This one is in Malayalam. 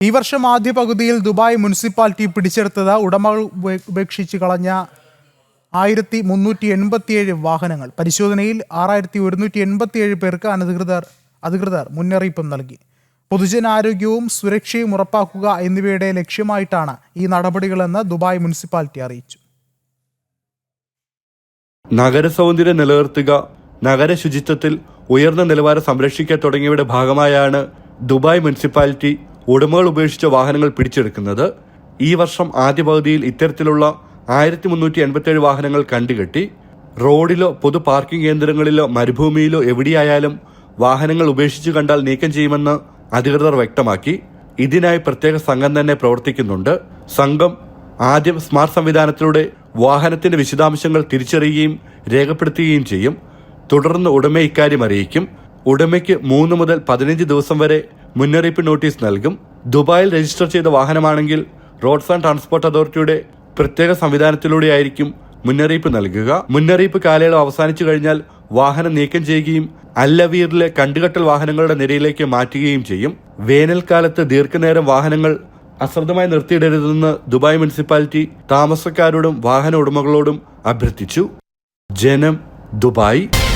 ഈ വർഷം ആദ്യ പകുതിയിൽ ദുബായ് മുനിസിപ്പാലിറ്റി പിടിച്ചെടുത്തത് ഉടമകൾ ഉപേ- ഉപേക്ഷിച്ച് കളഞ്ഞ ആയിരത്തി മുന്നൂറ്റി എൺപത്തിയേഴ് വാഹനങ്ങൾ. പരിശോധനയിൽ ആറായിരത്തി ഒരുന്നൂറ്റി എൺപത്തിയേഴ് പേർക്ക് അനധികൃതർ അധികൃതർ മുന്നറിയിപ്പും നൽകി. പൊതുജനാരോഗ്യവും സുരക്ഷയും ഉറപ്പാക്കുക എന്നിവയുടെ ലക്ഷ്യമായിട്ടാണ് ഈ നടപടികളെന്ന് ദുബായ് മുനിസിപ്പാലിറ്റി അറിയിച്ചു. നഗര സൗന്ദര്യം നിലനിർത്തുക നഗര ശുചിത്വത്തിൽ ഉയർന്ന നിലവാരം സംരക്ഷിക്കുക തുടങ്ങിയവയുടെ ഭാഗമായാണ് ദുബായ് മുനിസിപ്പാലിറ്റി ഉടമകൾ ഉപേക്ഷിച്ച വാഹനങ്ങൾ പിടിച്ചെടുക്കുന്നത് ഈ വർഷം ആദ്യ പകുതിയിൽ ഇത്തരത്തിലുള്ള ആയിരത്തി മുന്നൂറ്റി എൺപത്തേഴ് വാഹനങ്ങൾ കണ്ടുകെട്ടി റോഡിലോ പൊതു പാർക്കിംഗ് കേന്ദ്രങ്ങളിലോ മരുഭൂമിയിലോ എവിടെയായാലും വാഹനങ്ങൾ ഉപേക്ഷിച്ചു കണ്ടാൽ നീക്കം ചെയ്യുമെന്ന് അധികൃതർ വ്യക്തമാക്കി. ഇതിനായി പ്രത്യേക സംഘം തന്നെ പ്രവർത്തിക്കുന്നുണ്ട്. സംഘം ആദ്യം സ്മാർട്ട് സംവിധാനത്തിലൂടെ വാഹനത്തിന്റെ വിശദാംശങ്ങൾ തിരിച്ചറിയുകയും രേഖപ്പെടുത്തുകയും ചെയ്യും. തുടർന്ന് ഉടമ ഇക്കാര്യം അറിയിക്കും. ഉടമയ്ക്ക് മൂന്ന് മുതൽ പതിനഞ്ച് ദിവസം വരെ മുന്നറിയിപ്പ് നോട്ടീസ് നൽകും. ദുബായിൽ രജിസ്റ്റർ ചെയ്ത വാഹനമാണെങ്കിൽ റോഡ്സ് ആൻഡ് ട്രാൻസ്പോർട്ട് അതോറിറ്റിയുടെ പ്രത്യേക സംവിധാനത്തിലൂടെയായിരിക്കും മുന്നറിയിപ്പ് നൽകുക. മുന്നറിയിപ്പ് കാലയളവ് അവസാനിച്ചു കഴിഞ്ഞാൽ വാഹനം നീക്കം ചെയ്യുകയും അല്ലവീറിലെ കണ്ടുകെട്ടൽ വാഹനങ്ങളുടെ നിരയിലേക്ക് മാറ്റുകയും ചെയ്യും. വേനൽക്കാലത്ത് ദീർഘനേരം വാഹനങ്ങൾ അശ്രദ്ധമായി നിർത്തിയിടരുതെന്ന് ദുബായ് മുനിസിപ്പാലിറ്റി താമസക്കാരോടും വാഹന ഉടമകളോടും അഭ്യർത്ഥിച്ചു. ജനം ദുബായ്.